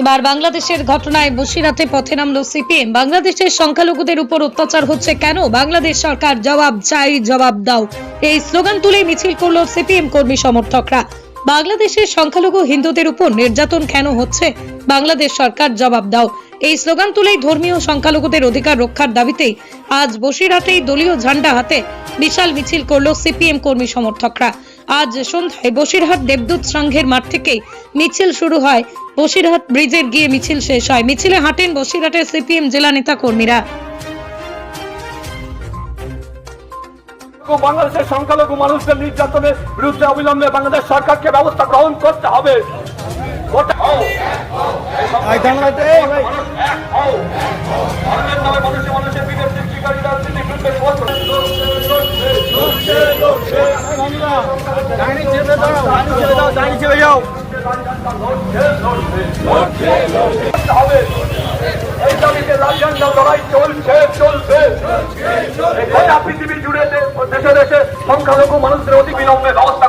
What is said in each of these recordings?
এবার বাংলাদেশের ঘটনায় বসিরাতে পথে নামলো সিপিএম। বাংলাদেশের সংখ্যালঘুদের উপর অত্যাচার হচ্ছে কেন? বাংলাদেশ সরকার জবাব চাই, জবাব দাও। এই স্লোগান তুলে মিছিল করল সিপিএম কর্মী সমর্থকরা। বাংলাদেশের সংখ্যালঘু হিন্দুদের উপর নির্যাতন কেন হচ্ছে? বাংলাদেশ সরকার জবাব দাও। এই স্লোগান তুলেই ধর্মীয় সংখ্যালঘুদের অধিকার রক্ষার দাবিতে আজ বসিরহাটেই দলীয় ঝান্ডা হাতে বিশাল মিছিল করল সিপিএম কর্মী সমর্থকরা। আজ সন্ধ্যায় বসিরহাট দেবদূত সংঘের মাঠ থেকে মিছিল শুরু হয় বসিরহাট ব্রিজের গিয়ে মিছিল শেষ হয় মিছিলে হাঁটেন বসিরহাটের সিপিএম জেলা নেতা কর্মীরা বাংলাদেশের সংখ্যালঘু মানুষদের নির্যাতনের বিরুদ্ধে অবিলম্বে বাংলাদেশ সরকারকে ব্যবস্থা গ্রহণ করতে হবে দাঁড়িয়ে দাঁড়িয়ে যাও হবে। এই দাবিতে লাল ঝান্ডা লড়াই চলছে চলছে গোটা পৃথিবী জুড়ে দেশে দেশে সংখ্যালঘু মানুষদের অতি বিলম্বে ব্যবস্থা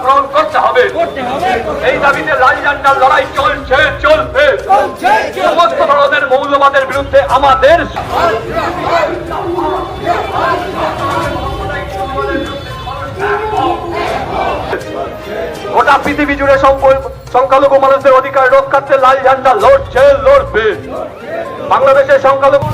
মৌলবাদের বিরুদ্ধে আমাদের গোটা পৃথিবী জুড়ে সম্প- সংখ্যালঘু মানুষদের অধিকার রক্ষার্থে লাল ঝান্ডা লড়ছে লড়বে। বাংলাদেশের সংখ্যালঘু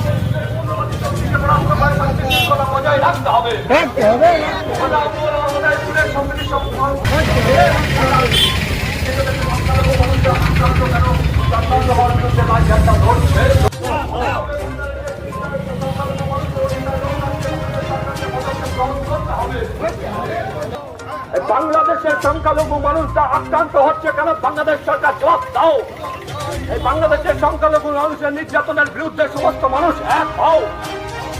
বাংলাদেশের সংখ্যালঘু মানুষটা আক্রান্ত হচ্ছে কেন বাংলাদেশ সরকার জবাব দাও এই বাংলাদেশের সংখ্যালঘু মানুষের নির্যাতনের বিরুদ্ধে সমস্ত মানুষ এক হও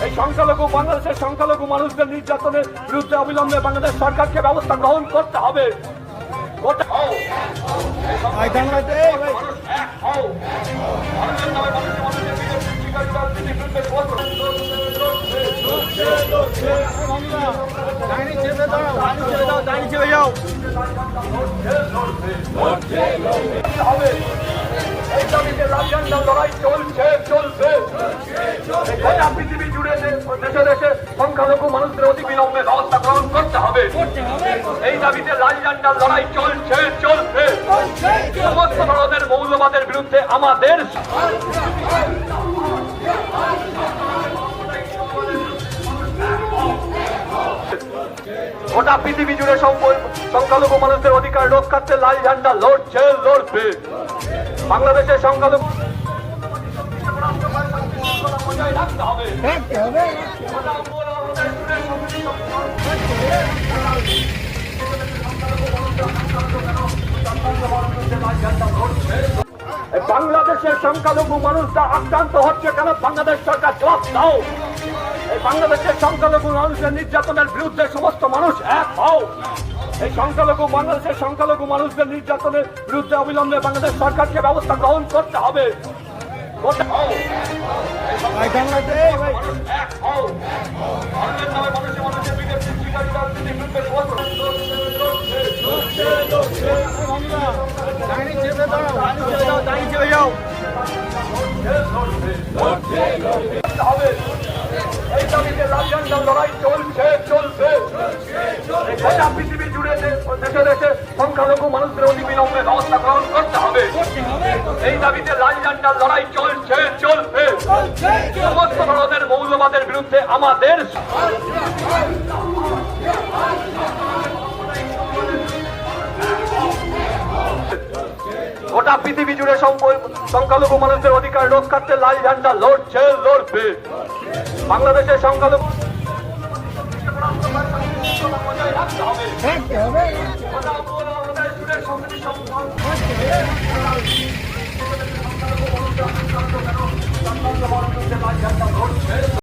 এই সংখ্যালঘু বাংলাদেশের সংখ্যালঘু মানুষদের নির্যাতনের বিরুদ্ধে অবিলম্বে বাংলাদেশ সরকারকে ব্যবস্থা গ্রহণ করতে হবে দাঁড়াও লাল লড়াই চলছে চলছে। পৃথিবী জুড়ে দেশে করতে হবে এই দাবিতে লাল লড়াই চলছে। চলছে সমস্ত ধরনের মৌলবাদের বিরুদ্ধে আমাদের গোটা পৃথিবী জুড়ে সংখ্যালঘু মানুষদের অধিকার রক্ষার্থে লাল ঝান্ডা লড়ছে, লড়বে। বাংলাদেশের সংখ্যালঘু বাংলাদেশের সংখ্যালঘু মানুষরা আক্রান্ত হচ্ছে কেন? বাংলাদেশ সরকার জবাব দাও। এই বাংলাদেশের সংখ্যালঘু মানুষের নির্যাতনের বিরুদ্ধে সমস্ত মানুষ এক হও। এই সংখ্যালঘু বাংলাদেশের সংখ্যালঘু মানুষদের নির্যাতনের বিরুদ্ধে অবিলম্বে বাংলাদেশ সরকারকে ব্যবস্থা গ্রহণ করতে হবে। করতে হও। পৃথিবী জুড়ে দেশে দেশে সংখ্যালঘু মানুষদের অতি বিলম্বে ব্যবস্থা গ্রহণ করতে হবে। এই দাবিতে লাল ঝান্ডার লড়াই চলছে চলছে। সমস্ত ধরনের মৌলবাদের বিরুদ্ধে আমাদের গোটা পৃথিবী জুড়ে সংখ্যালঘু মানুষদের অধিকার রক্ষার্থে লাল ঝান্ডা লড়ছে, লড়বে। বাংলাদেশের সংখ্যালঘু রাখতে হবে।